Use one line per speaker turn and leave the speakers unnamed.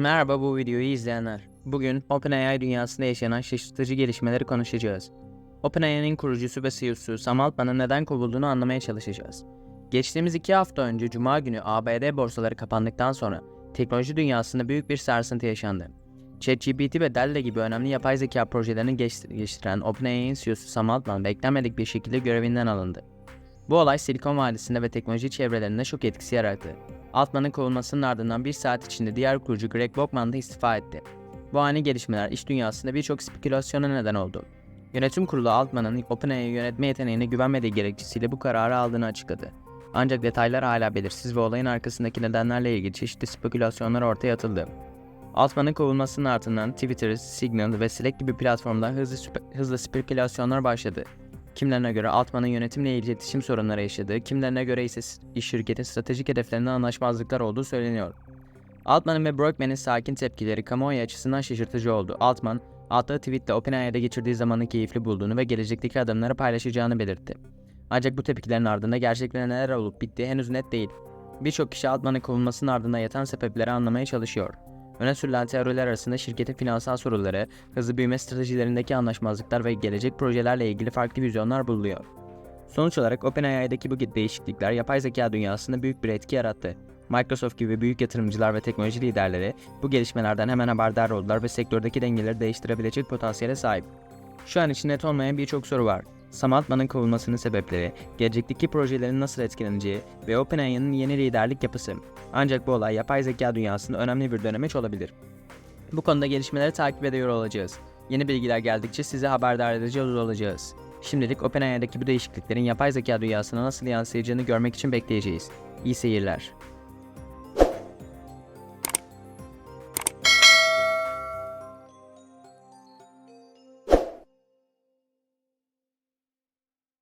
Merhaba bu videoyu izleyenler. Bugün OpenAI dünyasında yaşanan şaşırtıcı gelişmeleri konuşacağız. OpenAI'nin kurucusu ve CEO'su Sam Altman'ın neden kovulduğunu anlamaya çalışacağız. Geçtiğimiz iki hafta önce Cuma günü ABD borsaları kapandıktan sonra teknoloji dünyasında büyük bir sarsıntı yaşandı. ChatGPT ve DALL-E gibi önemli yapay zeka projelerini geliştiren OpenAI'nin CEO'su Sam Altman beklenmedik bir şekilde görevinden alındı. Bu olay Silikon Vadisi'nde ve teknoloji çevrelerinde şok etkisi yarattı. Altman'ın kovulmasının ardından bir saat içinde diğer kurucu Greg Brockman da istifa etti. Bu ani gelişmeler iş dünyasında birçok spekülasyona neden oldu. Yönetim kurulu Altman'ın OpenAI'yi yönetme yeteneğine güvenmediği gerekçesiyle bu kararı aldığını açıkladı. Ancak detaylar hala belirsiz ve olayın arkasındaki nedenlerle ilgili çeşitli spekülasyonlar ortaya atıldı. Altman'ın kovulmasının ardından Twitter, Signal ve Slack gibi platformda hızlı, hızlı spekülasyonlar başladı. Kimilerine göre Altman'ın yönetimle iletişim sorunları yaşadığı, kimilerine göre ise iş şirketin stratejik hedeflerinde anlaşmazlıklar olduğu söyleniyor. Altman'ın ve Brockman'in sakin tepkileri kamuoyu açısından şaşırtıcı oldu. Altman, attığı tweette OpenAI'de geçirdiği zamanı keyifli bulduğunu ve gelecekteki adımları paylaşacağını belirtti. Ancak bu tepkilerin ardında gerçekten neler olup bittiği henüz net değil. Birçok kişi Altman'ın kovulmasının ardında yatan sebepleri anlamaya çalışıyor. Öne sürülen teoriler arasında şirketin finansal soruları, hızlı büyüme stratejilerindeki anlaşmazlıklar ve gelecek projelerle ilgili farklı vizyonlar bulunuyor. Sonuç olarak OpenAI'deki bu değişiklikler yapay zeka dünyasında büyük bir etki yarattı. Microsoft gibi büyük yatırımcılar ve teknoloji liderleri bu gelişmelerden hemen haberdar oldular ve sektördeki dengeleri değiştirebilecek potansiyele sahip. Şu an için net olmayan birçok soru var. Sam Altman'ın kovulmasının sebepleri, gelecekteki projelerin nasıl etkileneceği ve OpenAI'nin yeni liderlik yapısı. Ancak bu olay yapay zeka dünyasında önemli bir dönemeç olabilir. Bu konuda gelişmeleri takip ediyor olacağız. Yeni bilgiler geldikçe size haberdar edeceğiz olacağız. Şimdilik OpenAI'daki bu değişikliklerin yapay zeka dünyasına nasıl yansıyacağını görmek için bekleyeceğiz. İyi seyirler.